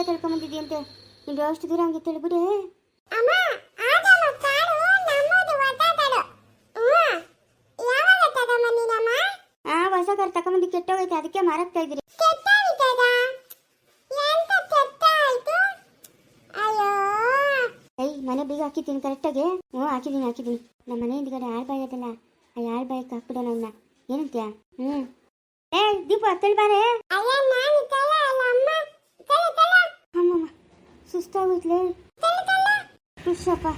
ಇಲ್ಲೇ ತಿಳ್ಕೊಂಬಂದಿದ್ಯಂತೆ ನಿಮ್ಗೆ ಅಷ್ಟು ದೂರ ಹಂಗೆ ತಿಳ್ಬಿಡಿ. ಹೊಸ ಕಾರ್ ತಗೊಂಬಂದು ಕೆಟ್ಟೋಗೈತೆ ಅದಕ್ಕೆ ಮಾರಾಗ್ತಾ ಇದ್ರಿ ಮನೆ ಬೀಗ ಹಾಕಿದ್ದೀನಿ ಕರೆಕ್ಟಾಗಿ. ಹ್ಞೂ ಹಾಕಿದ್ದೀನಿ ಹಾಕಿದ್ದೀನಿ. ನಮ್ಮ ಮನೆ ಹಿಂದ್ಗಡೆ ಆಳ್ಬಾಯಿ ಅದಲ್ಲ. ಆ ಆಳ್ಬಾಯಕ್ಕೆ ಹಾಕ್ಬಿಡೋಣ ಅವನ್ನ ಏನಂತ್ಯಾ? ಹ್ಞೂ. ಏ ದೀಪ ಬಾರೆ ಅಯ್ಯ ನಾನು ತಲೆ ಅಲ್ಲ ಅಮ್ಮ ತಲೆ ತಲೆ ಅಮ್ಮಮ್ಮ ಸುಸ್ತಾಗೋಯ್ತಲೇ ಕೃಷ್ಣಪ್ಪ,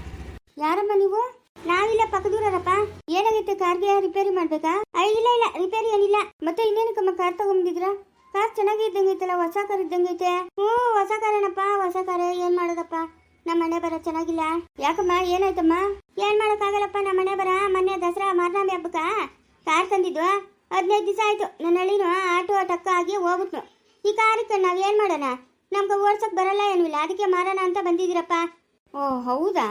ಯಾರಮ್ಮ ನೀವು? ನಾವಿಲ್ಲ ಪಕ್ಕದೂರಪ್ಪ ಏನಾಗೈತೆ ಕಾರ್ಗೆ ರಿಪೇರಿ ಮಾಡ್ಬೇಕಾ? ಇಲ್ಲ ಇಲ್ಲ ರಿಪೇರಿ ಏನಿಲ್ಲ. ಮತ್ತೆ ಇನ್ನೇನಕ್ಕಮ್ಮ ಕಾರ್ ತಗೊಂಬಂದಿದ್ರ? ಕಾರ್ ಚೆನ್ನಾಗಿ ಇದ್ದಂಗೈತಲ್ಲ ಹೊಸ ಕಾರ್ ಇದ್ದಂಗೈತೆ. ಹ್ಞೂ, ಹೊಸ ಕಾರೇನಪ್ಪ ಹೊಸ ಕಾರೇ ಏನ್ ಮಾಡೋದಪ್ಪ? ನಮ್ಮ ಮನೆ ಬರ ಚೆನ್ನಾಗಿಲ್ಲ. ಯಾಕಮ್ಮ, ಏನಾಯ್ತಮ್ಮ? ಏನ್ ಮಾಡೋಕ್ಕಾಗಲ್ಲಪ್ಪ ನಮ್ಮ ಮನೆ ಬರ? ಮೊನ್ನೆ ದಸರಾ ಮಾರ್ನಾಮಿ ಹಬ್ಬಕ್ಕ? ಕಾರ್ ತಂದಿದ್ವು? ಹದಿನೈದು ದಿವಸ ಆಯ್ತು. ನನ್ನ ಹಳ್ಳಿನೂ ಆಟೋ ಟಕ್ಕ ಆಗಿ ಹೋಗ್ಬಿಟ್ನು. ಈ ಕಾರಕ್ಕೆ ನಾವೇನ್ ಮಾಡೋಣ? ನಮ್ಗೆ ಓಡ್ಸಕ್ಕೆ ಬರಲ್ಲ ಏನೂ ಇಲ್ಲ. ಅದಕ್ಕೆ ಮಾರೋಣ ಅಂತ ಬಂದಿದ್ದೀರಪ್ಪ. ಓ, ಹೌದಾ?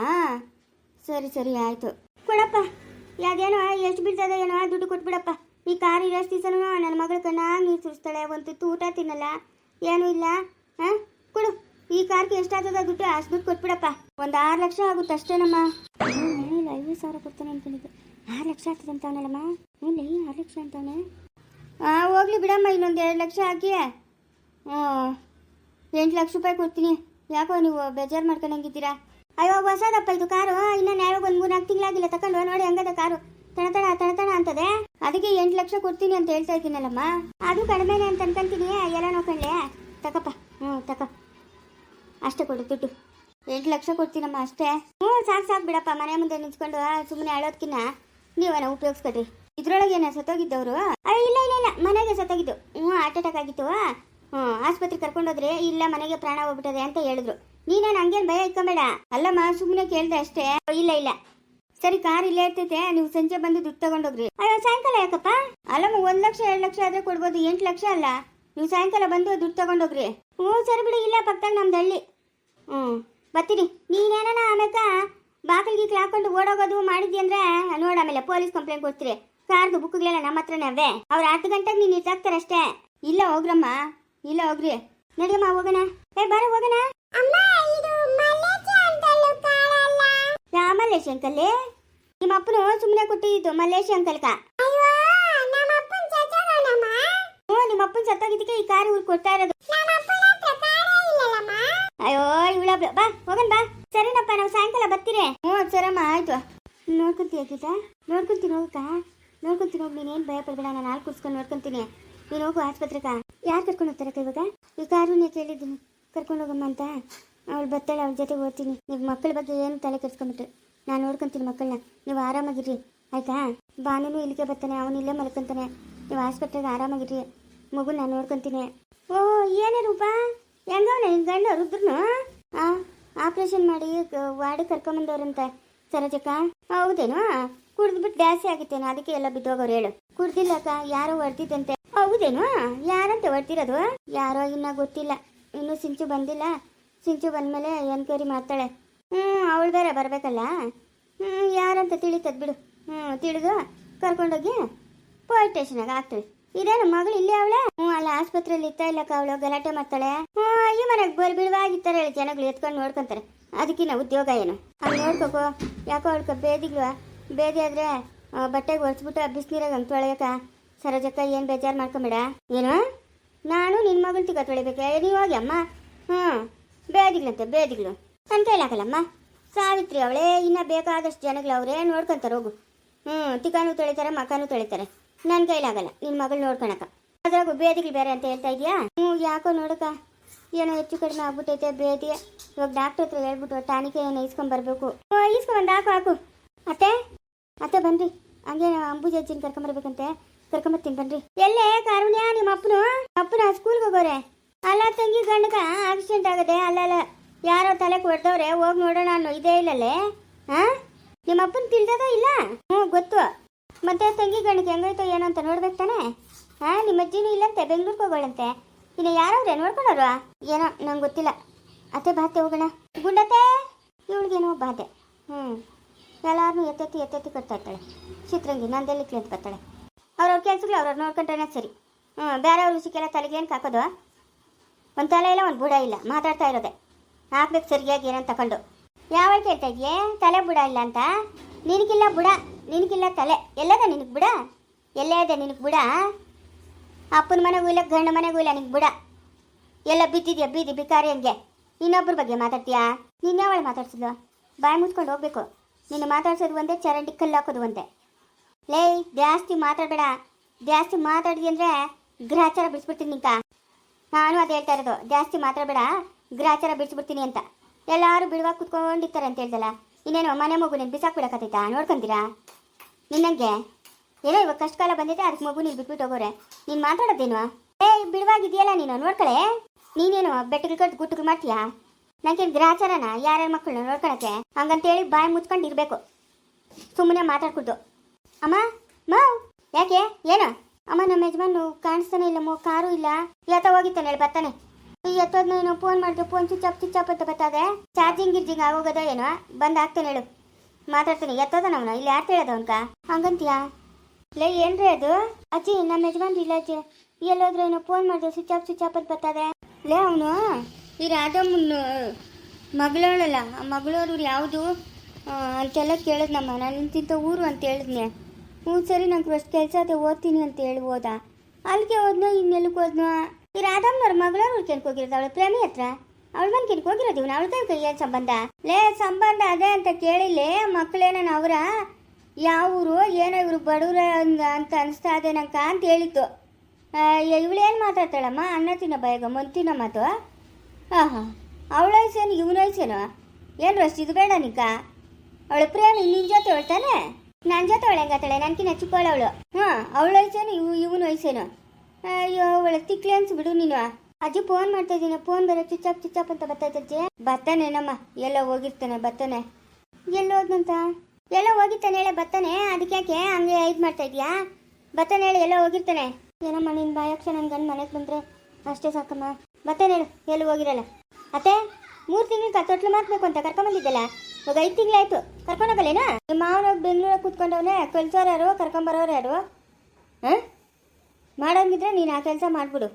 ಸರಿ ಸರಿ, ಆಯಿತು. ಕೊಡಪ್ಪ. ಯಾವ್ದೇನೋ ಎಷ್ಟು ಬೀಳ್ತದೆ ಏನೋ ದುಡ್ಡು ಕೊಟ್ಬಿಡಪ್ಪ. ಈ ಕಾರ್ ಇರೋಷ್ಟು ದಿವಸನೂ ನನ್ನ ಮಗಳ ಕಣ್ಣಾಗಿ ನೀರು ಸುರಿಸ್ತಾಳೆ. ಒಂದು ಊಟ ತಿನ್ನಲ್ಲ. ಏನೂ ಇಲ್ಲ. ಹಾಂ? ಕೊಡು. ಈ ಕಾರ್ಗೆ ಎಷ್ಟಾಗ್ತದೆ ದುಡ್ಡು, ಅಷ್ಟು ದುಡ್ಡು ಕೊಟ್ಬಿಡಪ್ಪ. ಒಂದು ಆರು ಲಕ್ಷ ಆಗುತ್ತೆ ಅಷ್ಟೇನಮ್ಮ. ಇಲ್ಲ ಐವತ್ತು ಸಾವಿರ ಕೊಡ್ತಾನೆ ಅನ್ಕೊಂಡಿದ್ದೆ. ಆರು ಲಕ್ಷ ಆಗ್ತದೆ ಅಂತವನಲ್ಲಮ್ಮ. ಇಲ್ಲ ಈ ಆರು ಲಕ್ಷ ಅಂತಾನೆ ಹಾಂ ಹೋಗ್ಲಿ ಬಿಡಮ್ಮ, ಇನ್ನೊಂದು ಎರಡು ಲಕ್ಷ ಹಾಕಿ ಹ್ಞೂ ಎಂಟು ಲಕ್ಷ ರೂಪಾಯಿ ಕೊಡ್ತೀನಿ. ಯಾಕೋ ನೀವು ಬೇಜಾರು ಮಾಡ್ಕೊಂಡಂಗಿದ್ದೀರಾ? ಅಯ್ಯೋ ಹೊಸದಪ್ಪ ಇದು ಕಾರು. ಇನ್ನು ನ್ಯಾಯವಾಗಿ ಒಂದು ಮೂರ್ನಾಲ್ಕು ತಿಂಗಳಾಗಿಲ್ಲ. ತಕೊಂಡು ನೋಡಿ ಹಂಗದ ಕಾರು. ತಣತಣ ತಣತಣ ಅಂತದೆ. ಅದಕ್ಕೆ ಎಂಟು ಲಕ್ಷ ಕೊಡ್ತೀನಿ ಅಂತ ಹೇಳ್ತಾ ಇದ್ದೀನಲ್ಲಮ್ಮ. ಅದು ಕಡಿಮೆನೆ ಅಂತ ಅನ್ಕೊಂತೀನಿ. ಎಲ್ಲ ನೋಡ್ಕೊಂಡೆ ತಕಪ್ಪ. ಹ್ಞೂ ತಕ. ಅಷ್ಟೇ ಕೊಡು ದುಡ್ಡು. ಎಂಟು ಲಕ್ಷ ಕೊಡ್ತೀನಮ್ಮ ಅಷ್ಟೇ. ಹ್ಞೂ ಸಾಕು ಸಾಕು ಬಿಡಪ್ಪ. ಮನೆ ಮುಂದೆ ನಿಂತ್ಕೊಂಡು ಸುಮ್ಮನೆ ಅಳೋದ್ಕಿನ್ನ ನೀವೇನ ಉಪಯೋಗಿಸ್ಕೊಡ್ರಿ. ಇದ್ರೊಳಗೆ ಏನ ಸತ್ತೋಗಿದ್ದವರು ಇಲ್ಲ ಇಲ್ಲ ಇಲ್ಲ. ಮನೆಗೆ ಸತ್ತೋಗಿದ್ದು. ಹ್ಞೂ ಹಾರ್ಟ್ ಅಟ್ಯಾಕ್ ಆಗಿತ್ತು. ಆಸ್ಪತ್ರೆಗೆ ಕರ್ಕೊಂಡೋದ್ರೆ ಇಲ್ಲ, ಮನೆಗೆ ಪ್ರಾಣ ಹೋಗ್ಬಿಟ್ಟದೆ ಅಂತ ಹೇಳಿದ್ರು. ನೀನೇನು ಹಂಗೇನು ಭಯ ಇಟ್ಕೊಂಬೇಡ. ಅಲ್ಲಮ್ಮ ಸುಮ್ಮನೆ ಕೇಳಿದೆ ಅಷ್ಟೇ. ಇಲ್ಲ ಇಲ್ಲ. ಸರಿ, ಕಾರ್ ಇಲ್ಲೇ ಇರ್ತೈತೆ, ನೀವು ಸಂಜೆ ಬಂದು ದುಡ್ಡು ತಗೊಂಡೋಗ್ರಿ. ಅಯ್ಯೋ, ಸಾಯಂಕಾಲ ಯಾಕಪ್ಪ? ಅಲ್ಲಮ್ಮ, ಒಂದ್ ಲಕ್ಷ, ಎರಡು ಲಕ್ಷ ಆದ್ರೆ ಕೊಡ್ಬೋದು, ಎಂಟು ಲಕ್ಷ ಅಲ್ಲ. ನೀವು ಸಾಯಂಕಾಲ ಬಂದು ದುಡ್ಡು ತಗೊಂಡೋಗ್ರಿ. ಹ್ಞೂ, ಸರಿ ಬಿಡಿ, ಇಲ್ಲ, ಪಕ್ಕದಾಗ ನಮ್ದು ಹಳ್ಳಿ. ಹ್ಞೂ, ಬರ್ತೀನಿ. ನೀನೇನ ಆಮೇಕ ಬಾಗಿಲು ಗೀಕ್ಲು ಹಾಕೊಂಡು ಓಡೋಗೋದು ಮಾಡಿದ್ಯ ಅಂದ್ರೆ, ನೋಡ ಆಮೇಲೆ, ಪೊಲೀಸ್ ಕಂಪ್ಲೇಂಟ್ ಕೊಡ್ತೀರಿ. ಕಾರ್ದು ಬುಕ್ಗಳೆಲ್ಲ ನಮ್ಮ ಹತ್ರನೇ ಅವೇ. ಅವ್ರು ಹತ್ತು ಗಂಟೆಗೆ ನೀನು ಇಟ್ಟಾಕ್ತಾರಷ್ಟೇ ಇಲ್ಲ, ಹೋಗ್ರಮ್ಮ. ಇಲ್ಲ ಹೋಗ್ರಿ. ನಡಿಯಮ್ಮ ಹೋಗೋಣ. ಏ ಬಾರ ಹೋಗೋಣ. ಯಾ ಮಲ್ಲೇಶ್ ಅಂಕಲ್ಲಿ ನಿಮ್ಮ ಅಪ್ಪನು ಸುಮ್ಮನೆ ಕೊಟ್ಟಿದ್ದು ಮಲ್ಲೇಶ್ ಅಂಕಲ್ಕ ಅಯ್ಯೋ ನಮ್ಮ ಅಪ್ಪನ ಚಚನಮ್ಮ ಹ್ಞೂ ನಿಮ್ಮ ಅಪ್ಪನ ಸತ್ತೋಗಿದ್ದಕ್ಕೆ ಈ ಕಾರು ಇವ್ರು ಕೊಡ್ತಾ ಇರೋದು. ಅಯ್ಯೋ ಇವಳ ಬಾ ಹೋಗನ್ ಬಾ. ಸರಿನಪ್ಪ ನಾವು ಸಾಯಂಕಾಲ ಬರ್ತೀರಿ. ಹ್ಞೂ ಸರಮ್ಮ ಆಯ್ತು. ನೋಡ್ಕೊಂತೀಯ ಗೀತ ನೋಡ್ಕೊಂತೀನಿ ಹೋಗಕ್ಕ. ನೋಡ್ಕೊಂತೀನಿ ಹೋಗಿ ನೀನೇನು ಭಯ ಪಡ್ಬೇಡ ನಾನು ಹಾಲು ಕುಡ್ಸ್ಕೊಂಡು ನೋಡ್ಕೊಂತೀನಿ. ನೀನು ಹೋಗು ಆಸ್ಪತ್ರೆಗ. ಯಾರು ಕರ್ಕೊಂಡು ಹೋಗ್ತಾರಕ್ಕ ಇವಾಗ? ಈ ಕಾರುಣ್ಯ ಕೇಳಿದ್ದೀನಿ. ಕರ್ಕೊಂಡು ಹೋಗಮ್ಮ ಅಂತ. ಅವಳು ಬರ್ತಾಳೆ ಅವ್ಳ ಜೊತೆ ಓದ್ತೀನಿ. ನೀವು ಮಕ್ಕಳ ಬಗ್ಗೆ ಏನು ತಲೆ ಕೆಡ್ಸ್ಕೊಂಬಿಟ್ರೆ ನಾನು ನೋಡ್ಕೊಂತೀನಿ ಮಕ್ಕಳನ್ನ ನೀವು ಆರಾಮಾಗಿರ್ರಿ. ಆಯ್ತಾ? ಬಾನೂ ಇಲ್ಲಿಗೆ ಬರ್ತಾನೆ. ಅವನು ಇಲ್ಲೇ ಮಲ್ಕೊಂತಾನೆ. ನೀವು ಆಸ್ಪತ್ರೆಗೆ ಆರಾಮಾಗಿರ್ರಿ. ಮಗು ನಾನು ನೋಡ್ಕೊಂತೀನಿ. ಓ, ಏನೇ ರೂಪ? ಹೆಂಗವನ? ಹಿಂಗ ಗಂಡ ಆ, ಆಪರೇಷನ್ ಮಾಡಿ ವಾರ್ಡ್ ಕರ್ಕೊಂಬಂದವ್ರಂತ ಸರೋಜಕ್ಕ? ಹೌದೇನು? ಕುಡ್ದ್ಬಿಟ್ಟು ಜಾಸ್ತಿ ಆಗಿತ್ತೇನೋ. ಅದಕ್ಕೆ ಎಲ್ಲ ಬಿದ್ದೋಗೋರು ಹೇಳು. ಕುಡ್ದಿಲ್ಲಕ್ಕ ಯಾರೋ ಹೊಡ್ತಿದ್ದಂತೆ ಹೌದೇನು? ಯಾರಂತೆ ಹೊಡ್ತಿರೋದು ಯಾರೋ ಇನ್ನ ಗೊತ್ತಿಲ್ಲ. ಇನ್ನೂ ಸಿಂಚು ಬಂದಿಲ್ಲ. ಸಿಂಚು ಬಂದ್ಮೇಲೆ ಎನ್ಕ್ವೈರಿ ಮಾಡ್ತಾಳೆ? ಹ್ಞೂ ಅವಳು ಬೇರೆ ಬರಬೇಕಲ್ಲ? ಹ್ಞೂ ಯಾರಂತ ತಿಳಿತದ್ ಬಿಡು ಹ್ಞೂ ತಿಳಿದು ಕರ್ಕೊಂಡೋಗಿ ಪೊಲೀಸ್ ಸ್ಟೇಷನಾಗ ಹಾಕ್ತೀವಿ. ಇದೇನು ಮಗಳು ಇಲ್ಲೇ ಅವಳೆ? ಹ್ಞೂ ಅಲ್ಲ, ಆಸ್ಪತ್ರೆಯಲ್ಲಿ ಇತ್ತ ಇಲ್ಲಕ್ಕ ಅವಳು? ಗಲಾಟೆ ಮಾಡ್ತಾಳೆ? ಹ್ಞೂ ಈ ಮನೆಗೆ ಬರ್ ಬಿಡುವಾಗಿತ್ತಾರೆ ಹೇಳಿ ಜನಗಳು ಎತ್ಕೊಂಡು ನೋಡ್ಕೊಂತಾರೆ. ಅದಕ್ಕಿನ್ನ ಉದ್ಯೋಗ ಏನು? ಅಲ್ಲಿ ನೋಡ್ಕೋಕೋ. ಯಾಕೋ ಅವಳ್ಕ ಬೇದಿಗ್ವಾ ಬೇದಿ ಆದ್ರೆ ಬಟ್ಟೆಗೆ ಒರೆಸ್ಬಿಟ್ಟು ಬಿಸಿನೀರಾಗ ಹಂಗೆ ತೊಳೆಯಕ ಸರೋಜಕ್ಕ ಏನು ಬೇಜಾರು ಮಾಡ್ಕೊಂಬೇಡ. ಏನು? ನಾನು ನಿನ್ನ ಮಗಳು ತಿಕ್ಕ ತೊಳಿಬೇಕೆ ನೀವು ಹೋಗಿ ಅಮ್ಮ. ಹ್ಞೂ ಬೇದಿಗ್ಲಂತೆ ಬೇದಿಗ್ಳು ನನ್ನ ಕೈಲಾಗಲ್ಲಮ್ಮ ಸಾವಿತ್ರಿ ಅವಳೇ, ಇನ್ನ ಬೇಕಾದಷ್ಟು ಜನಗಳು ಅವರೇ ನೋಡ್ಕೊಂತಾರೆ ಹೋಗು ಹ್ಞೂ ತಿಕಾನು ತೊಳಿತಾರೆ, ಮಕ್ಕನೂ ತೊಳಿತಾರೆ. ನನ್ನ ಕೈಲಾಗಲ್ಲ ನಿನ್ನ ಮಗಳು ನೋಡ್ಕೊಳಕ. ಅದ್ರಾಗು ಬೇದಿಗಳು ಬೇರೆ ಅಂತ ಹೇಳ್ತಾ ಇದೀಯಾ? ಹ್ಞೂ ಯಾಕೋ ನೋಡಕ ಏನೋ ಹೆಚ್ಚು ಕಡಿಮೆ ಆಗ್ಬಿಟ್ಟೈತೆ ಬೇದಿ. ಇವಾಗ ಡಾಕ್ಟರ್ ಹತ್ರ ಹೇಳ್ಬಿಟ್ಟು ಟಾನಿಕೆ ಏನೋ ಓ ಇಸ್ಕೊಂಬಂದು ಹಾಕು ಹಾಕು. ಅತ್ತೆ ಅತ್ತೆ ಬನ್ರಿ ಹಂಗೆ ಅಂಬುಜಿ ಅಜ್ಜಿನ ಕರ್ಕೊಂಬರ್ಬೇಕಂತೆ ಕರ್ಕೊಂಬರ್ತೀನಿ ಬನ್ರಿ. ಎಲ್ಲೇ ಕಾರುಣ್ಯ, ನಿಮ್ಮ ಅಪ್ಪನು? ಅಪ್ಪನ ಸ್ಕೂಲ್ಗೆ ಹೋಗೋರೆ. ಅಲ್ಲ ತಂಗಿ ಗಂಡಗ ಆಕ್ಸಿಡೆಂಟ್ ಆಗದೆ ಅಲ್ಲಲ್ಲ ಯಾರೋ ತಲೆ ಹೊಡೆದವ್ರೆ ಹೋಗಿ ನೋಡೋಣ ಅನ್ನೋ ಇದೇ ಇಲ್ಲಲ್ಲೇ? ಹಾ ನಿಮ್ಮ ಅಪ್ಪನ ತಿಳಿದಾಗ ಇಲ್ಲ? ಹ್ಞೂ, ಗೊತ್ತು. ಮತ್ತೆ ತಂಗಿ ಗಂಡಗೆ ಹೆಂಗೈತೋ ಏನೋ ಅಂತ ನೋಡ್ಬೇಕು ತಾನೆ? ಹಾ ನಿಮ್ಮ ಅಜ್ಜಿನೂ ಇಲ್ಲಂತೆ, ಬೆಂಗ್ಳೂರ್ಗೆ ಹೋಗೋಳಂತೆ. ಇನ್ನು ಯಾರವ್ರೆ ನೋಡ್ಕೊಳೋರು ಏನೋ, ನಂಗೆ ಗೊತ್ತಿಲ್ಲ. ಅತ್ತೆ ಬಾತೆ ಹೋಗೋಣ. ಗುಂಡತ್ತೆ! ಇವಳಿಗೇನೋ ಬಾಧೆ ಹ್ಞೂ ಎಲ್ಲಾರನ್ನೂ ಎತ್ತೆತ್ತಿ ಎತ್ತೆತ್ತಿ ಕೊಡ್ತಾ ಇರ್ತಾಳೆ. ಚಿತ್ರಂಗಿ ನಂದೆಲ್ಲಿ ಕ್ಲೀನ್ ಬರ್ತಾಳೆ? ಅವ್ರವ್ರ ಕೆಲ್ಸಗಳು ಅವ್ರವ್ರು ನೋಡ್ಕೊಂಡ್ರೆ ಸರಿ. ಹ್ಞೂ ಬೇರೆಯವ್ರ ವಿಷಯಕ್ಕೆಲ್ಲ ತಲೆಗೆ ಏನು ಹಾಕೋದು ಒಂದು ತಲೆ ಇಲ್ಲ, ಒಂದು ಬುಡ ಇಲ್ಲ, ಮಾತಾಡ್ತಾ ಇರೋದೆ. ಹಾಕ್ಬೇಕು ಸರಿಯಾಗಿ ಏನಂತ ತಗೊಂಡು ಯಾವಾಗ ಕೇಳ್ತಾ ಇದೆಯೇ? ತಲೆ ಬುಡ ಇಲ್ಲ ಅಂತ? ನಿನಗಿಲ್ಲ ಬುಡ ನಿನಗಿಲ್ಲ ತಲೆ. ಎಲ್ಲದ ನಿನಗೆ ಬುಡ? ಎಲ್ಲೇ ಇದೆ ನಿನಗೆ ಬುಡ? ಅಪ್ಪನ ಮನೆಗೂ ಇಲ್ಲ, ಗಂಡ ಮನೆಗೂ ಇಲ್ಲ ನಿನಗೆ ಬುಡ. ಎಲ್ಲ ಬಿದ್ದಿದ್ಯಾ, ಬೀದಿ, ಬಿಕಾರಿ ಹಂಗೆ? ಇನ್ನೊಬ್ಬರ ಬಗ್ಗೆ ಮಾತಾಡ್ತೀಯಾ? ನೀನು ಯಾವಾಗ ಮಾತಾಡ್ಸಿದ್ಲು? ಬಾಯಿ ಮುಚ್ಕೊಂಡು ಹೋಗ್ಬೇಕು. ನೀನು ಮಾತಾಡ್ಸೋದು ಒಂದೇ, ಚರಂಡಿ ಕಲ್ಲು ಹಾಕೋದು ಒಂದೇ. ಲೇ, ಜಾಸ್ತಿ ಮಾತಾಡಬೇಡ. ಜಾಸ್ತಿ ಮಾತಾಡಿದ್ವಿ ಅಂದರೆ ಗ್ರಹಚಾರ ಬಿಡಿಸ್ಬಿಡ್ತೀನಿ ನಿಂಕ. ನಾನು ಅದು ಹೇಳ್ತಾ ಇರೋದು, ಜಾಸ್ತಿ ಮಾತಾಡಬೇಡ, ಗ್ರಹಚಾರ ಬಿಡಿಸ್ಬಿಡ್ತೀನಿ ಅಂತ. ಎಲ್ಲರೂ ಬಿಡುವಾಗ ಕುತ್ಕೊಂಡಿರ್ತಾರೆ ಅಂತ ಹೇಳ್ದಲ್ಲ. ಇನ್ನೇನು ಮನೆ ಮಗು ನೀನು ಬಿಸಾಕ್ಬಿಡಕತ್ತೈತಾ? ನೋಡ್ಕೊಂತೀರಾ? ನಿನ್ನಂಗೆ? ಏನೋ ಇವಾಗ ಕಷ್ಟ ಕಾಲ ಬಂದಿದೆ, ಅದಕ್ಕೆ ಮಗು ನೀನು ಬಿಟ್ಬಿಟ್ಟು ಹೋಗೋರೆ. ನೀನು ಮಾತಾಡೋದೇನು? ಏ, ಬಿಡುವಾಗಿದೆಯಲ್ಲ ನೀನು, ನೋಡ್ಕೊಳೆ. ನೀನೇನು ಬೆಟ್ಟಗಳು ಕಟ್ಟು ಗುಟ್ಟಗಳು ಮಾಡ್ತೀಯಾ? ನನಗೇನು ಗ್ರಹಚಾರನ, ಯಾರ್ಯಾರ ಮಕ್ಕಳನ್ನ ನೋಡ್ಕೊಳಕ್ಕೆ? ಹಂಗಂತೇಳಿ ಬಾಯಿ ಮುಚ್ಕೊಂಡು ಇರಬೇಕು. ಸುಮ್ಮನೆ ಮಾತಾಡ್ಕೊಡ್ದು. ಅಮ್ಮ ಮಾವ್ ಯಾಕೆ, ಏನು? ಅಮ್ಮ, ನಮ್ಮ ಯಜಮಾನು ಕಾಣಿಸ್ತಾನೆ ಇಲ್ಲ, ಮೋ, ಕಾರು ಇಲ್ಲ. ಎತ್ತ ಹೋಗಿತ್ತಾನೆ ಹೇಳಿ ಬರ್ತಾನೆ. ಎತ್ತೋದ್ನ ಏನೋ ಫೋನ್ ಮಾಡಿದೆ phone switch off switch up ಅಂತ ಬರ್ತದೆ ಚಾರ್ಜಿಂಗ್ ಗಿರ್ಜಿಂಗ್ ಆಗೋಗದ ಏನೋ? ಬಂದು ಹಾಕ್ತಾನೆ ಹೇಳು. ಮಾತಾಡ್ತೀನಿ ಎತ್ತೋದ ಅವನು? ಇಲ್ಲಿ ಯಾರು ಹೇಳೋದು ಅವನ್ಕ? ಹಂಗಂತೀಯಾ? ಲೇ, ಏನ್ರಿ ಅದು? ಅಜ್ಜಿ, ನಮ್ಮ ಯಜಮಾನ್ರು ಇಲ್ಲ ಅಜ್ಜಿ. ಎಲ್ಲೋದ್ರೆ ಏನೋ ಫೋನ್ ಮಾಡಿದೆ ಸ್ವಿಚ್ ಆಫ್ ಸ್ವಿಚ್ ಆಫ್ ಅಂತ ಬರ್ತದೆ ಲೇ, ಅವನು, ಈ ರಾಧಮ್ಮನ ಮಗಳವಳಲ್ಲ ಆ ಮಗಳವ್ರು ಯಾವುದು? ಅಂತೆಲ್ಲ ಕೇಳಿದ್ನಮ್ಮ ನಾನು ಇಂತಿಂಥ ಊರು ಅಂತ ಹೇಳಿದ್ನೆ. ಹ್ಞೂ ಸರಿ, ನಂಗೆ ಅಷ್ಟು ಕೆಲಸ ಅದೇ, ಓದ್ತೀನಿ ಅಂತ ಹೇಳಿ ಅಲ್ಲಿಗೆ ಹೋದ್ನೋ ಇನ್ನೆಲ್ಲಿಗೆ ಹೋದ್ನೋ ಈ ರಾಧಮ್ಮನವ್ರ ಮಗಳವ್ರು ಹುಡ್ಕೊಂಡ್ ಅವಳ ಪ್ರೇಮಿ ಹತ್ರ. ಅವಳ ಮನ್ ಕೆನ್ಕ್ ಹೋಗಿರೋದು ಅವಳ ಕೈ ಏನು ಸಂಬಂಧ? ಲೇ, ಸಂಬಂಧ ಅದೇ ಅಂತ ಕೇಳಿಲ್ಲೇ ಮಕ್ಕಳೇನ ಅವರ? ಯಾವ ಊರು, ಏನೋ ಇವರು ಬಡವ್ರ ಅಂತ ಅನಿಸ್ತಾ ಇದೆ ನಂಕ ಅಂತ ಹೇಳಿತ್ತು ಏನು ಮಾತಾಡ್ತಾಳಮ್ಮ? ಅನ್ನ ತಿನ್ನ ಬಯಗ ಮಂತಿನ ಮಾತು? ಹಾಂ ಅವಳ ವಯಸ್ಸೇನು, ಇವನ ಏನು ಅಷ್ಟು ಇದು ಬೇಡ ನಿಕ್ಕ ಅವಳ ಪ್ರೇಮಿ, ನಿನ್ ಜೊತೆ ಹೇಳ್ತಾನೆ ನನ್ನ ಜೊತೆ ಅವಳು ಹೆಂಗತ್ತಾಳೆ ನನ್ಕಿನ ಚಿಕ್ಕವಳು ಅವಳು. ಹಾಂ ಅವಳ ವಯಸ್ಸೇನು ಇವು ಇವನ ವಯಸ್ಸೇನು ಅಯ್ಯೋ ಅವಳ ತಿಕ್ಲೆ ಅನ್ಸ್ಬಿಡು ನೀನು. ಅಜ್ಜಿ ಫೋನ್ ಮಾಡ್ತಾ ಇದ್ದೀನಿ ಫೋನ್ ಬರೋ ಚುಚ್ಚಾಪ್ ಚುಚ್ಚಾಪ್ ಅಂತ ಬರ್ತಾ ಅಜ್ಜಿ. ಬರ್ತಾನೆ ನಮ್ಮ, ಎಲ್ಲ ಹೋಗಿರ್ತಾನೆ ಬರ್ತಾನೆ. ಎಲ್ಲ ಹೋದಂತ ಎಲ್ಲ ಹೋಗಿರ್ತಾನೆ ಹೇಳ, ಬರ್ತಾನೆ. ಅದಕ್ಕೆ ಯಾಕೆ? ಹಂಗೆ ಇದು ಮಾಡ್ತಾ ಇದೀಯಾ ಬರ್ತಾನೆ ಹೇಳಿ, ಎಲ್ಲ ಹೋಗಿರ್ತಾನೆ. ಏನಮ್ಮ, ನಿನ್ ಬಾಯಕ್ಷ ನನ್ನ ಗಂಡ ಮನೆಗೆ ಬಂದ್ರೆ ಅಷ್ಟೇ ಸಾಕಮ್ಮ. ಬರ್ತಾನೆ ಹೇಳು, ಎಲ್ಲಿ ಹೋಗಿರಲ್ಲ ಅತ್ತೆ, ಮೂರು ತಿಂಗಳು ಕತ್ತೊಟ್ಲು ಮಾಡ್ಬೇಕು ಅಂತ ಕರ್ಕೊಂಬಂದಿದ್ದಲ್ಲ? ಇವಾಗ ಐದು ತಿಂಗಳಾಯ್ತು ಕರ್ಕೊಂಡೋಗಲ್ಲೇನಾ? ನಿಮ್ಮ ಮಾವನ ಬೆಂಗಳೂರಾಗ ಕೂತ್ಕೊಂಡವನೇ ಕಳ್ಸೋರು ಯಾರು ಕರ್ಕೊಂಬರೋರು ಯಾರು? ಹಾಂ? ಮಾಡೋಂಗಿದ್ರೆ ನೀನು ಆ ಕೆಲಸ ಮಾಡ್ಬಿಡು.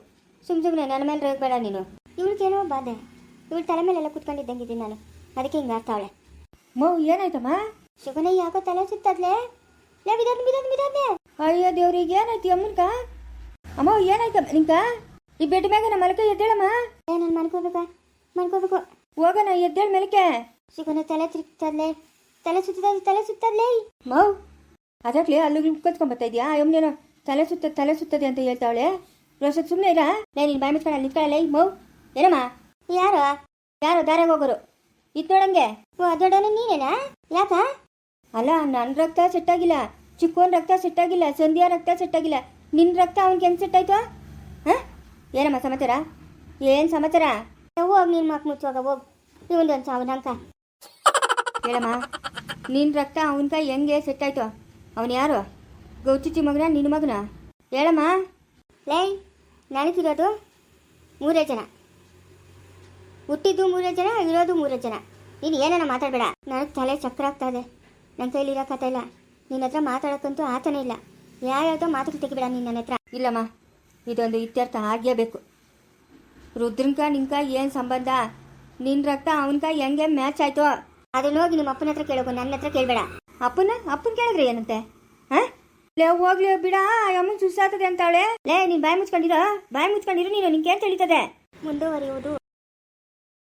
ಸುಮ್ ಸುಮ್ಮನೆ ನನ್ನ ಮೇಲೆ ರೇಗಬೇಡ ನೀನು. ಇವಳಿಗೇನೋ ಬಾಧೆ. ಇವಳು ತಲೆ ಮೇಲೆಲ್ಲ ಕೂತ್ಕೊಂಡಿದ್ದಂಗಿದ್ದೀನಿ ನಾನು. ಅದಕ್ಕೆ ಹಿಂಗೆ ಆಡ್ತಾವಳೆ. ಮೋ ಏನಾಯ್ತಮ್ಮ? ಶಿವನ ಯಾಕೋ ತಲೆ ಸುತ್ತದ್ಲೆ? ಲೇ ಬಿದನ್ ಬಿದನ್ ಬಿದೋದ್ನೆ ಅಯ್ಯೋ ದೇವ್ರಿಗೆ ಏನಾಯ್ತು ಅಮ್ಮನ್ಕ? ಅಮ್ಮ ಏನಾಯ್ತಮ್ಮ ನಿಂಕ ಈ ಬೆಡ್ ಮ್ಯಾಗ ನಮ್ಮ ಮಲಕ ಎದ್ದೇಳಮ್ಮ? ಏ ನಾನು ಮನ್ಕೋಬೇಕಾ ಮನ್ಕೋಬೇಕು ಹೋಗೋಣ ಎದ್ದೇಳ ಮೆಲಕೆ. ಶಿವನ ತಲೆ ತಿರುಗ್ತದ್ಲೆ. ತಲೆ ಸುತ್ತದ ತಲೆ ಸುತ್ತದ್ಲೇ ಮೌ. ಅದಾಗ್ಲಿ ಅಲ್ಲಿ ಕುತ್ಕೊಂಬತ್ತಾ ಇದೆಯಾ? ಅಮ್ಮನೇನೋ. ತಲೆ ಸುತ್ತ ತಲೆ ಸುತ್ತದೆ ಅಂತ ಹೇಳ್ತಾವಳೆ. ರೋಷ ಸುಮ್ಮನೆ ಇರ? ಲೇ ನೀನು ಬಾಯಿ ಅಲ್ಲಿ ನಿಂತ್ಕೊಳ್ಳಲ್ಲ ಮೌ. ಏನಮ್ಮ? ಯಾರು? ಯಾರು ದಾರಾಗ ಹೋಗೋರು. ಇದ್ ನೋಡಂಗೆ ಓ ದೊಡ್ಡವನು ನೀನೇನಾ? ಯಾಕ? ಅಲ್ಲ ನನ್ನ ರಕ್ತ ಸೆಟ್ಟಾಗಿಲ್ಲ. ಚಿಕ್ಕೋನ್ ರಕ್ತ ಸೆಟ್ಟಾಗಿಲ್ಲ. ಸಂಧ್ಯಾ ರಕ್ತ ಸೆಟ್ಟಾಗಿಲ್ಲ. ನಿನ್ನ ರಕ್ತ ಅವ್ನಿಗೆ ಹೆಂಗೆ ಸೆಟ್ಟಾಯ್ತು ಹಾಂ? ಏನಮ್ಮ ಸಮಾಚಾರ? ಏನು ಸಮಾಚಾರ? ಹೋಗ್ ನೀನ್ ಮಕ್ ಮುಚ್ಚುವಾಗ ಹೋಗ್. ಇವೊಂದೊಂದು ಸಾವಿರ ಅಂಕ. ಹೇಳಮ್ಮ ನಿನ್ನ ರಕ್ತ ಅವನ ಕೈ ಹೆಂಗೆ ಸೆಟ್ಟಾಯ್ತು ಅವನು ಯಾರು? ಗೌಚಿಚ್ಚಿ ಮಗನ ನಿನ್ನ ಮಗನ? ಹೇಳಮ್ಮ. ಲೇ ನನಗಿರೋದು ಮೂರೇ ಜನ. ಹುಟ್ಟಿದ್ದು ಮೂರೇ ಜನ ಇರೋದು ಮೂರೇ ಜನ. ನೀನು ಏನೇನ ಮಾತಾಡಬೇಡ. ನನಗೆ ತಲೆ ಚಕ್ರ ಆಗ್ತಾ ಇದೆ. ನನ್ನ ಕೈಲಿ ಇರೋಕ್ಕಾಗ್ತಾ ಇಲ್ಲ. ನಿನ್ನ ಹತ್ರ ಮಾತಾಡೋಕ್ಕಂತೂ ಆತನೇ ಇಲ್ಲ. ಯಾವ್ಯಾವುದೋ ಮಾತುಕತೆ ತೆಗಿಬೇಡ ನೀನು ನನ್ನ ಹತ್ರ. ಇಲ್ಲಮ್ಮ ಇದೊಂದು ಇತ್ಯರ್ಥ. ಆಗೇಬೇಕು ರುದ್ರನ್ಕ ನಿನ್ಕ ಏನು ಸಂಬಂಧ? ನಿನ್ನ ರಕ್ತ ಅವನ್ಕ ಹೆಂಗೆ ಮ್ಯಾಚ್ ಆಯ್ತು? ಅದನ್ನ ಹೋಗಿ ನಿಮ್ಮ ಅಪ್ಪನ ಹತ್ರ ಕೇಳಬೇಕು ನನ್ನ ಹತ್ರ ಕೇಳಬೇಡ. ಅಪ್ಪನ? ಅಪ್ಪನ ಕೇಳಿದ್ರೆ ಏನಂತೆ? ಹಾ? ಲೇ, ಹೋಗ್ಲಿ ಬಿಡ, ಅಮ್ಮನ ಸುಸ್ತಾಗ್ತದೆ ಅಂತಾಳೆ. ಲೇ, ನೀನ್ ಬಾಯಿ ಮುಚ್ಕೊಂಡಿರೋ? ಬಾಯಿ ಮುಚ್ಕೊಂಡಿರೋ ನೀನು? ನಿನ್ ಕೇಳಿ ತಿಳಿತದೆ ಮುಂದುವರಿಯುವುದು.